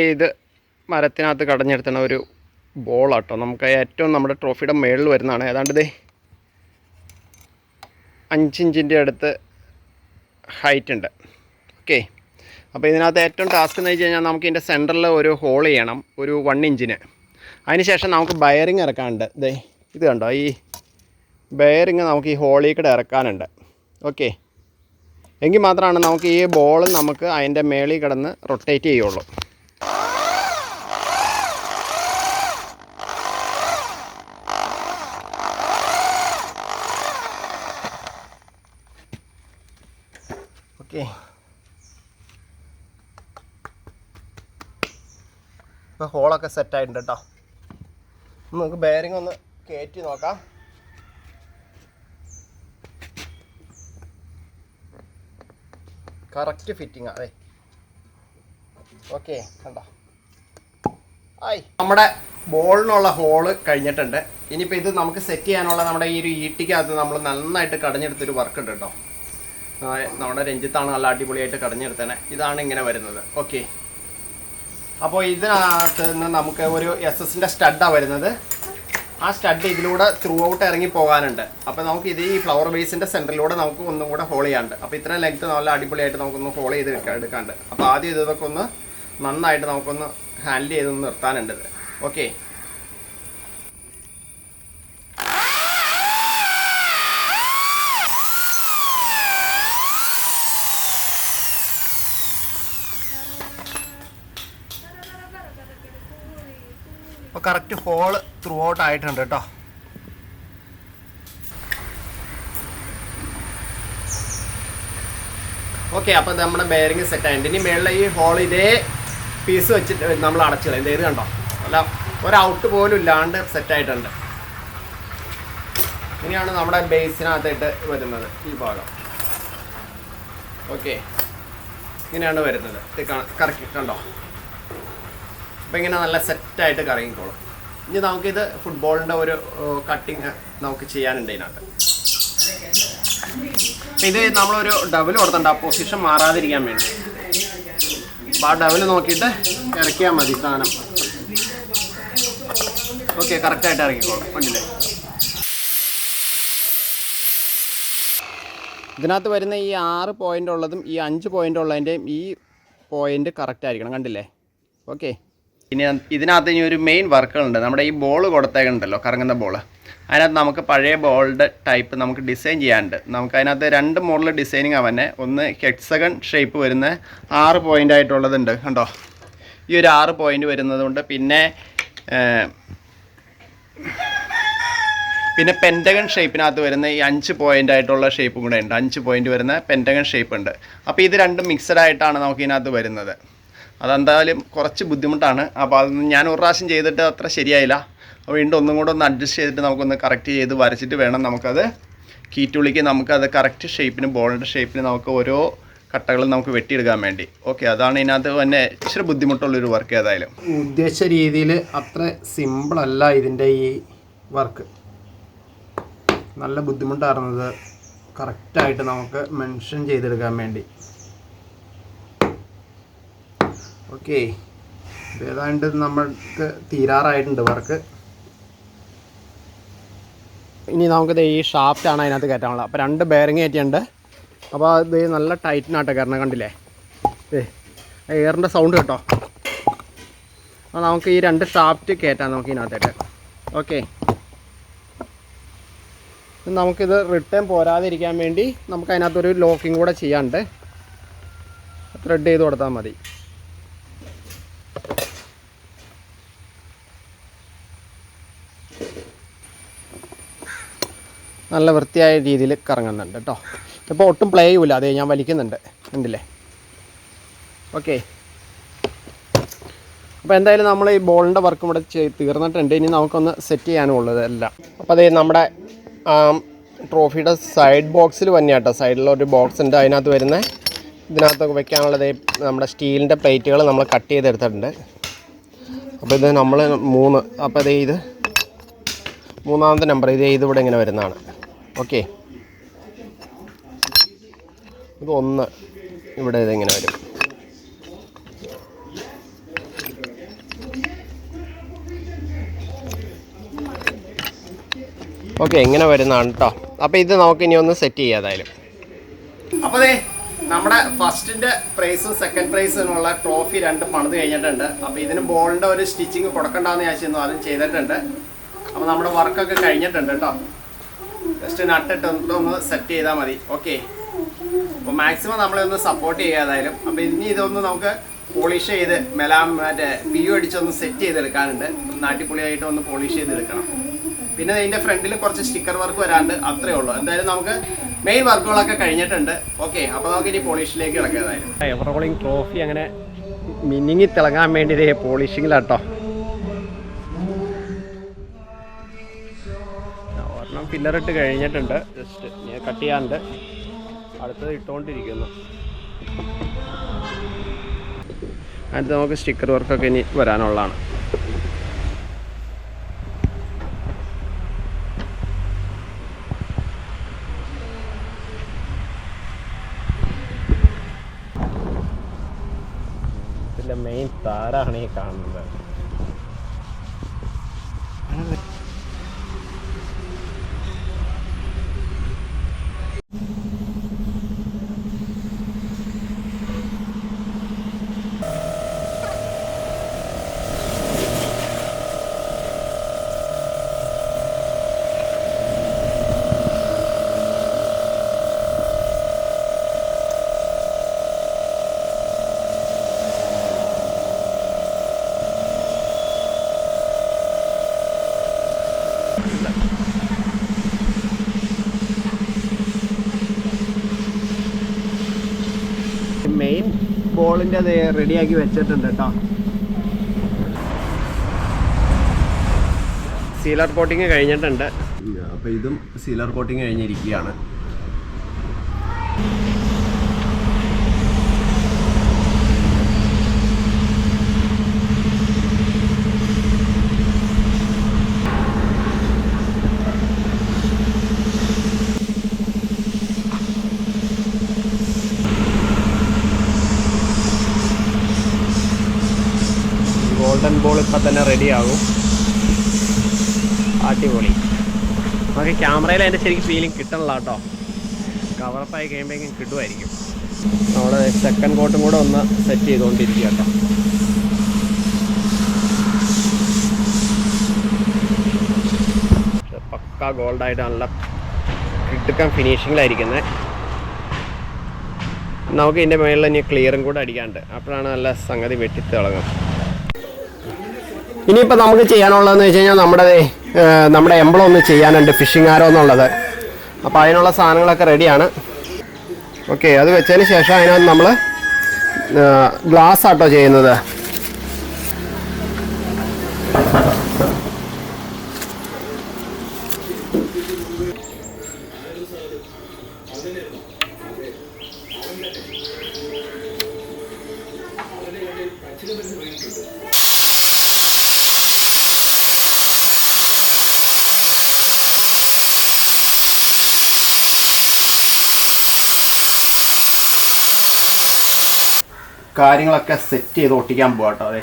ഇത് മരത്തിനകത്ത് കടഞ്ഞെടുത്തണ ഒരു ബോളാട്ടോ. നമുക്ക് ഏറ്റവും നമ്മുടെ ട്രോഫിയുടെ മേളിൽ വരുന്നതാണ്. ഏതാണ്ട് ഇതേ അഞ്ചിഞ്ചിന്റെ അടുത്ത് ഹൈറ്റ് ഉണ്ട്. ഓക്കെ അപ്പോൾ ഇതിനകത്ത് ഏറ്റവും ടാസ്ക് എന്ന് വെച്ച് കഴിഞ്ഞാൽ നമുക്ക് ഇതിന്റെ സെന്ററിൽ ഒരു ഹോൾ ചെയ്യണം. ഒരു വൺ ഇഞ്ചിന്. അതിനുശേഷം നമുക്ക് ബയറിങ് ഇറക്കാനുണ്ട്. ഇതേ ഇത് കണ്ടോ? ഈ ബയറിങ് നമുക്ക് ഈ ഹോളിൽ കൂടെ ഇറക്കാനുണ്ട്. ഓക്കെ എങ്കിൽ മാത്രമാണ് നമുക്ക് ഈ ബോൾ നമുക്ക് അതിന്റെ മേളിൽ കിടന്ന് റൊട്ടേറ്റ് ചെയ്യുള്ളൂ. ഓക്കെ. ഇപ്പോൾ ഹോളൊക്കെ സെറ്റായിട്ടുണ്ട് കേട്ടോ നമുക്ക് ബെയറിംഗ് ഒന്ന് കയറ്റി നോക്കാം. കറക്റ്റ് ഫിറ്റിംഗ് അതെ. ഓക്കെ കണ്ടോ? ആയി നമ്മുടെ ബോളിനുള്ള ഹോൾ കഴിഞ്ഞിട്ടുണ്ട്. ഇനിയിപ്പോൾ ഇത് നമുക്ക് സെറ്റ് ചെയ്യാനുള്ള നമ്മുടെ ഈ ഒരു ഈട്ടിക്കകത്ത് നമ്മൾ നന്നായിട്ട് കടഞ്ഞെടുത്തൊരു വർക്ക് ഉണ്ട് കേട്ടോ നമ്മുടെ രഞ്ജിത്താണ് നല്ല അടിപൊളിയായിട്ട് കടഞ്ഞെടുത്തത് ഇതാണ് ഇങ്ങനെ വരുന്നത്. ഓക്കെ അപ്പോൾ ഇതിനകത്ത് നിന്ന് നമുക്ക് ഒരു എസ് എസിന്റെ സ്റ്റഡാണ് വരുന്നത്. ആ സ്റ്റഡ് ഇതിലൂടെ ത്രൂ ഔട്ട് ഇറങ്ങി പോകാനുണ്ട്. അപ്പോൾ നമുക്ക് ഇത് ഈ ഫ്ലവർ ബേസിന്റെ സെന്ററിലൂടെ നമുക്ക് ഒന്നും കൂടെ ഹോൾ ചെയ്യാണ്ട് അപ്പോൾ ഇത്രയും ലെങ്ത്ത് നല്ല അടിപൊളിയായിട്ട് നമുക്കൊന്ന് ഹോൾ ചെയ്ത് എടുക്ക- എടുക്കാണ്ട്. അപ്പോൾ ആദ്യം ഇതൊക്കെ ഒന്ന് നന്നായിട്ട് നമുക്കൊന്ന് ഹാൻഡിൽ ചെയ്തൊന്ന് നിർത്താനുണ്ട് ഓക്കെ അപ്പോൾ കറക്റ്റ് ഹോൾ ത്രൂ ഔട്ട് ആയിട്ടുണ്ട് കേട്ടോ. ഓക്കെ അപ്പോൾ നമ്മുടെ ബെയറിങ് സെറ്റ് ആയിട്ട് ഇനി മേളിലെ ഈ ഹോൾ ഇതേ പീസ് വെച്ചിട്ട് നമ്മൾ അടച്ചു കളയും ഇത് കണ്ടോ? അല്ല ഒരൗട്ട് പോലും ഇല്ലാണ്ട് സെറ്റ് ആയിട്ടുണ്ട്. ഇനിയാണ് നമ്മുടെ ബേസിനകത്തായിട്ട് വരുന്നത് ഈ ഭാഗം. ഓക്കെ ഇങ്ങനെയാണ് വരുന്നത്. കറക്റ്റ് കണ്ടോ? അപ്പോൾ ഇങ്ങനെ നല്ല സെറ്റായിട്ട് കറങ്ങിക്കോളും. ഇനി നമുക്കിത് ഫുട്ബോളിന്റെ ഒരു കട്ടിങ് നമുക്ക് ചെയ്യാനുണ്ട് ഇതിനകത്ത്. ഇത് നമ്മളൊരു ഡബിൾ കൊടുത്തിട്ടുണ്ട്. ആ പൊസിഷൻ മാറാതിരിക്കാൻ വേണ്ടി. അപ്പോൾ ആ ഡബിൾ നോക്കിയിട്ട് ഇറക്കിയാൽ മതി സാധനം. ഓക്കെ കറക്റ്റായിട്ട് ഇറങ്ങിക്കോളും. വണ്ടിയിൽ ഇതിനകത്ത് വരുന്ന ഈ ആറ് പോയിന്റ് ഉള്ളതും ഈ അഞ്ച് പോയിന്റ് ഉള്ളതിന്റെയും ഈ പോയിന്റ് കറക്റ്റ് ആയിരിക്കണം. കണ്ടില്ലേ? ഓക്കെ ഇനി ഇതിനകത്ത് ഇനി ഒരു മെയിൻ വർക്കുകളുണ്ട്. നമ്മുടെ ഈ ബോൾ കൊടുത്തേക്കുണ്ടല്ലോ കറങ്ങുന്ന ബോൾ അതിനകത്ത് നമുക്ക് പഴയ ബോളിന്റെ ടൈപ്പ് നമുക്ക് ഡിസൈൻ ചെയ്യാനുണ്ട്. നമുക്ക് അതിനകത്ത് രണ്ട് മോഡൽ ഡിസൈനിങ് അവനെ ഒന്ന് ഹെക്സഗൺ ഷേപ്പ് വരുന്ന ആറ് പോയിന്റ് ആയിട്ടുള്ളതുണ്ട് കണ്ടോ? ഈ ഒരു ആറ് പോയിന്റ് വരുന്നതുകൊണ്ട് പിന്നെ പിന്നെ പെന്റഗൺ ഷേപ്പിനകത്ത് വരുന്ന ഈ അഞ്ച് പോയിന്റ് ആയിട്ടുള്ള ഷേപ്പും കൂടെ ഉണ്ട്. അഞ്ച് പോയിന്റ് വരുന്ന പെന്റഗൺ ഷേപ്പ് ഉണ്ട്. അപ്പോൾ ഇത് രണ്ടും മിക്സഡ് ആയിട്ടാണ് നമുക്ക് ഇതിനകത്ത് വരുന്നത്. അതെന്തായാലും കുറച്ച് ബുദ്ധിമുട്ടാണ്. അപ്പോൾ അത് ഞാൻ ഒരു പ്രാവശ്യം ചെയ്തിട്ട് അത്ര ശരിയായില്ല. അപ്പോൾ വീണ്ടും ഒന്നും കൂടെ ഒന്ന് അഡ്ജസ്റ്റ് ചെയ്തിട്ട് നമുക്കൊന്ന് കറക്റ്റ് ചെയ്ത് വരച്ചിട്ട് വേണം നമുക്കത് കീറ്റുള്ളിക്ക് നമുക്കത് കറക്റ്റ് ഷേപ്പിന് ബോളിന്റെ ഷേപ്പിന് നമുക്ക് ഓരോ കട്ടകളും നമുക്ക് വെട്ടിയെടുക്കാൻ വേണ്ടി. ഓക്കെ അതാണ് ഇതിനകത്ത് തന്നെ ഇച്ചിരി ബുദ്ധിമുട്ടുള്ളൊരു വർക്ക് ഏതായാലും. ഉദ്ദേശിച്ച രീതിയിൽ അത്ര സിമ്പിളല്ല ഇതിന്റെ ഈ വർക്ക് നല്ല ബുദ്ധിമുട്ടായിരുന്നത് കറക്റ്റായിട്ട് നമുക്ക് മെൻഷൻ ചെയ്തെടുക്കാൻ വേണ്ടി. ഓക്കെ. ഏതാണ്ട് നമ്മൾക്ക് തീരാറായിട്ടുണ്ട് വർക്ക്. ഇനി നമുക്കിത് ഈ ഷാഫ്റ്റാണ് അതിനകത്ത് കയറ്റാനുള്ളത്. അപ്പോൾ രണ്ട് ബെയറിങ് കയറ്റിയുണ്ട് അപ്പോൾ ഇത് നല്ല ടൈറ്റിനാട്ടോ കയറണം കണ്ടില്ലേ? ഏ എയറിന്റെ സൗണ്ട് കേട്ടോ. അപ്പോൾ നമുക്ക് ഈ രണ്ട് ഷാഫ്റ്റ് കയറ്റാം നമുക്ക് ഇതിനകത്തേക്ക്. ഓക്കെ. നമുക്കിത് റിട്ടേൺ പോരാതിരിക്കാൻ വേണ്ടി നമുക്ക് അതിനകത്തൊരു ലോക്കിംഗ് കൂടെ ചെയ്യാണ്ട് ത്രെഡ് ചെയ്ത് കൊടുത്താൽ മതി. നല്ല വൃത്തിയായ രീതിയിൽ കറങ്ങുന്നുണ്ട് കേട്ടോ. ഇപ്പോൾ ഒട്ടും പ്ലേ ചെയ്യൂല. അതെ ഞാൻ വലിക്കുന്നുണ്ട്. ഉണ്ടല്ലേ ഓക്കെ അപ്പോൾ എന്തായാലും നമ്മൾ ഈ ബോളിന്റെ വർക്കും ഇവിടെ തീർന്നിട്ടുണ്ട്. ഇനി നമുക്കൊന്ന് സെറ്റ് ചെയ്യാനുള്ളത് എല്ലാം. അപ്പോൾ അതേ നമ്മുടെ ട്രോഫിയുടെ സൈഡ് ബോക്സിൽ തന്നെയാട്ടോ സൈഡിലൊരു ബോക്സ് ഉണ്ട്. അതിനകത്ത് വരുന്ന ഇതിനകത്ത് വെക്കാനുള്ളത് നമ്മുടെ സ്റ്റീലിന്റെ പ്ലേറ്റുകൾ നമ്മൾ കട്ട് ചെയ്തെടുത്തിട്ടുണ്ട്. അപ്പോൾ ഇത് നമ്മൾ മൂന്ന് അപ്പോൾ അതേ ഇത് മൂന്നാമത്തെ നമ്പർ ഇത് ഇതിവിടെ ഇങ്ങനെ വരുന്നതാണ്. ഓക്കെ. ഒന്ന് ഇവിടെ ഇതെങ്ങനെ വരും. ഓക്കെ എങ്ങനെ വരുന്നതാണ് കേട്ടോ അപ്പോൾ ഇത് നമുക്ക് ഇനി ഒന്ന് സെറ്റ് ചെയ്യാതായാലും അപ്പോൾ നമ്മുടെ ഫസ്റ്റിന്റെ പ്രൈസും സെക്കൻഡ് പ്രൈസിനുള്ള ട്രോഫി രണ്ട് പണിത് കഴിഞ്ഞിട്ടുണ്ട്. അപ്പോൾ ഇതിന് ബോളിന്റെ ഒരു സ്റ്റിച്ചിങ് കൊടുക്കണ്ടെന്ന് ഞാൻ ചെയ്യുന്നു അതും ചെയ്തിട്ടുണ്ട്. അപ്പോൾ നമ്മുടെ വർക്കൊക്കെ കഴിഞ്ഞിട്ടുണ്ട് കേട്ടോ ജസ്റ്റ് നട്ടിട്ട് ഒന്ന് സെറ്റ് ചെയ്താൽ മതി. ഓക്കെ അപ്പോൾ മാക്സിമം നമ്മളൊന്ന് സപ്പോർട്ട് ചെയ്യാതായാലും അപ്പോൾ ഇനി ഇതൊന്ന് നമുക്ക് പോളിഷ് ചെയ്ത് മെലാം മറ്റേ ബിയു അടിച്ചൊന്ന് സെറ്റ് ചെയ്തെടുക്കാനുണ്ട്. നാട്ടിപ്പൊളിയായിട്ട് ഒന്ന് പോളിഷ് ചെയ്തെടുക്കണം. പിന്നെ ഇതിന്റെ ഫ്രണ്ടിൽ കുറച്ച് സ്റ്റിക്കർ വർക്ക് വരാണ്ട് അത്രേ ഉള്ളൂ. എന്തായാലും നമുക്ക് മെയിൻ വർക്കുകളൊക്കെ കഴിഞ്ഞിട്ടുണ്ട്. ഓക്കെ അപ്പോൾ നമുക്ക് ഇനി പോളിഷിലേക്ക് കിടക്കാം ഏതായാലും. ട്രോഫി അങ്ങനെ മിനിങ്ങി തിളങ്ങാൻ വേണ്ടി പോളിഷിങ്ങിലാട്ടോ ഒരെണ്ണം ഫില്ലറിട്ട് കഴിഞ്ഞിട്ടുണ്ട് ജസ്റ്റ് കട്ട് ചെയ്യാണ്ട് അടുത്തത് ഇട്ടുകൊണ്ടിരിക്കുന്നു അടുത്ത് നമുക്ക് സ്റ്റിക്കർ വർക്കൊക്കെ ഇനി വരാനുള്ളതാണ്. മെയിൻ താരാണ് ഈ കാണുന്നത്. മെയിൻ ബോളിന്റെ അത് റെഡിയാക്കി വെച്ചിട്ടുണ്ട് കേട്ടോ സീലർ കോട്ടിങ് കഴിഞ്ഞിട്ടുണ്ട്. അപ്പോൾ ഇതും സീലർ കോട്ടിങ് കഴിഞ്ഞിരിക്കുകയാണ്. ഇപ്പം തന്നെ റെഡി ആകും അടിപൊളി. നമുക്ക് ക്യാമറയിൽ അതിന്റെ ശരിക്കും ഫീലിംഗ് കിട്ടണില്ല കേട്ടോ. കവറപ്പായി കഴിയുമ്പോഴേക്കും കിട്ടുമായിരിക്കും. നമ്മൾ സെക്കൻഡ് കോട്ടും കൂടെ ഒന്ന് സെറ്റ് ചെയ്തുകൊണ്ടിരിക്കുക കേട്ടോ. പക്ക ഗോൾഡായിട്ട് നല്ല കിട്ടുക്കാൻ ഫിനിഷിങ്ങിലായിരിക്കുന്നത് നമുക്ക് ഇതിന്റെ മേളിൽ ഇനി ക്ലിയറും കൂടെ അടിക്കാണ്ട് അപ്പോഴാണ് നല്ല സംഗതി വെട്ടിത്തിളങ്ങും ഇനിയിപ്പോൾ നമുക്ക് ചെയ്യാനുള്ളതെന്ന് വെച്ച് കഴിഞ്ഞാൽ നമ്മുടെ നമ്മുടെ എംബ്ലം ഒന്ന് ചെയ്യാനുണ്ട് ഫിഷിംഗ് ആരോ എന്നുള്ളത്. അപ്പോൾ അതിനുള്ള സാധനങ്ങളൊക്കെ റെഡിയാണ് ഓക്കെ അത് വെച്ചതിന് ശേഷം അതിനകത്ത് നമ്മൾ ഗ്ലാസ് ആട്ടോ ചെയ്യുന്നത്. കാര്യങ്ങളൊക്കെ സെറ്റ് ചെയ്ത് ഒട്ടിക്കാൻ പോകാം കേട്ടോ അതെ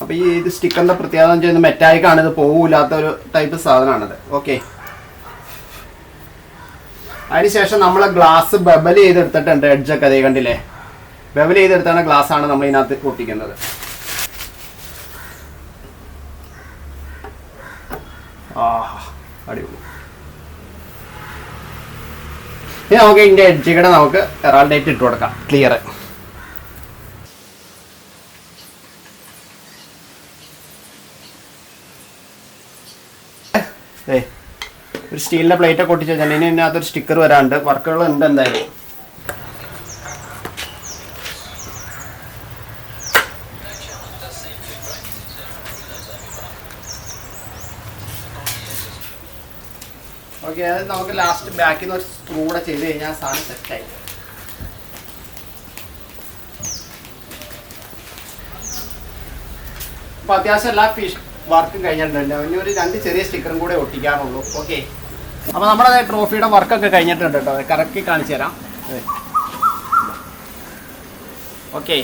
അപ്പോൾ ഈ ഇത് സ്റ്റിക്കറിന്റെ പ്രത്യേകത എന്ന് വെച്ചാൽ മെറ്റാലിക് ആണ് ഇത് പോകില്ലാത്ത ഒരു ടൈപ്പ് സാധനമാണിത്. ഓക്കെ അതിനുശേഷം നമ്മൾ ഗ്ലാസ് ബബൽ ചെയ്തെടുത്തിട്ടുണ്ട് എഡ്ജൊക്കെ അതേ കണ്ടില്ലേ? ബബൽ ചെയ്തെടുത്താണ് ആണ് നമ്മൾ ഇതിനകത്ത് ഒട്ടിക്കുന്നത്. ആ അടിപൊളി. ഇനി നമുക്ക് ഇതിന്റെ എഡ്ജുകൂടെ നമുക്ക് എറാൾഡേറ്റ് ഇട്ട് കൊടുക്കാം. ക്ലിയർ ഒരു സ്റ്റീലിന്റെ പ്ലേറ്റൊക്കെ ഒട്ടിച്ചു വെച്ചാൽ ഇനി ഇതിനകത്തൊരു സ്റ്റിക്കർ വരാണ്ട്. വർക്കുകൾ ഉണ്ട് എന്തായാലും. ഓക്കെ അത് നമുക്ക് ലാസ്റ്റ് ബാക്കിൽ നിന്ന് ഒരു സ്ക്രൂ കൂടെ ചെയ്ത് കഴിഞ്ഞാൽ സാധനം സെറ്റായി അപ്പോൾ അത്യാവശ്യം എല്ലാ ഫിഷ് വർക്കും കഴിഞ്ഞിട്ടുണ്ട് ഇനി ഒരു രണ്ട് ചെറിയ സ്റ്റിക്കറും കൂടെ ഒട്ടിക്കാറുള്ളൂ ഓക്കെ. അപ്പോൾ നമ്മുടെ ട്രോഫിയുടെ വർക്കൊക്കെ കഴിഞ്ഞിട്ടുണ്ട് കേട്ടോ. കറക്റ്റ് കാണിച്ചു തരാം. ഓക്കെ.